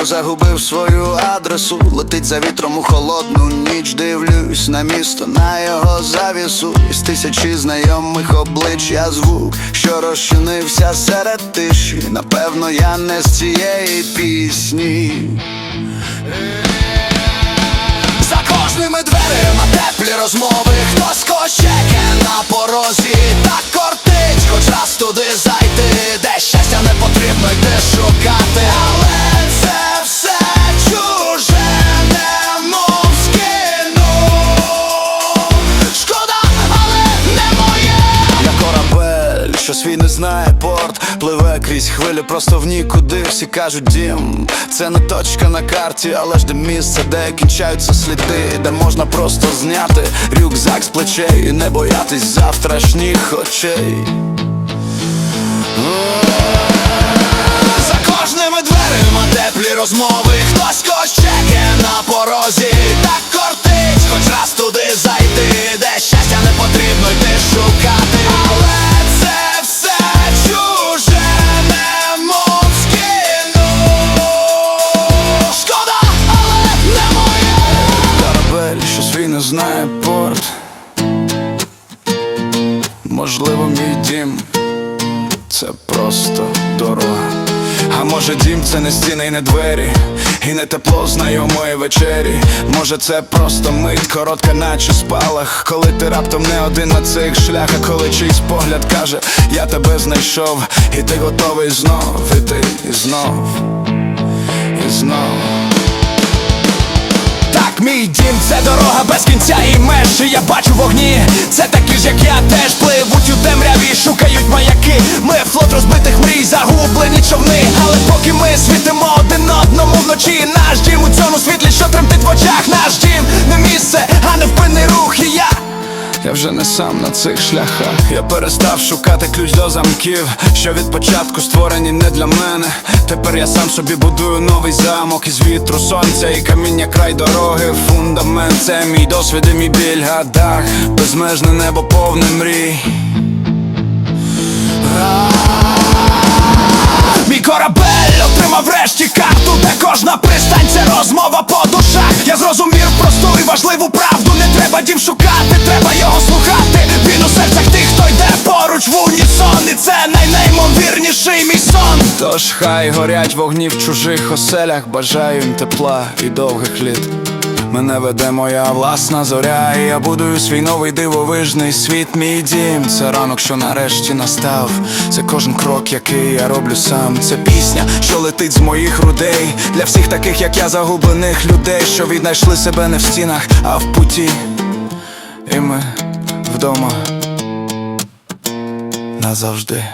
що загубив свою адресу, летить за вітром у холодну ніч. Дивлюсь на місто, на його завісу. Із тисячі знайомих облич я звук, що розчинився серед тиші. Напевно, я не з цієї пісні. За кожними дверима теплі розмови, хтось кощеке на порозі, знає порт, пливе крізь хвилі, просто в нікуди. Всі кажуть, дім, це не точка на карті, але ж де місце, де кінчаються сліди, де можна просто зняти рюкзак з плечей і не боятись завтрашніх очей. За кожними дверима теплі розмови, знає порт Можливо, мій дім це просто дорога. А може дім це не стіни і не двері, і не тепло знайомої вечері. Може, це просто мить, коротка, наче спалах. Коли ти раптом не один на цих шлях, а коли чийсь погляд каже, я тебе знайшов, і ти готовий знов, і ти і знов, і знов. Мій дім це дорога без кінця і меж І Я бачу вогні, це такі ж, як я теж пливуть у темряві, шукають маяки. Ми флот розбитих мрій, загублені човни. Але поки ми світимо один одному вночі, наш дім у цьому світлі, що тремтить в очах, наш дім я вже не сам на цих шляхах. Я перестав шукати ключ до замків, що від початку створені не для мене. Тепер я сам собі будую новий замок із вітру, сонця і каміння край дороги. Фундамент це мій досвід і мій біль, а безмежне небо повне мрій. Мій корабель отримав врешті карту, де кожна пристань це розмова по душах. Я зрозумів просту і важливу правду. Не треба дім шукати, найнеймовірніший мій сон. Тож хай горять вогні в чужих оселях. Бажаю їм тепла і довгих літ. Мене веде моя власна зоря, і я будую свій новий дивовижний світ. Мій дім, це ранок, що нарешті настав. Це кожен крок, який я роблю сам. Це пісня, що летить з моїх грудей. Для всіх таких, як я, загублених людей, що віднайшли себе не в стінах, а в путі. І ми вдома назавжди.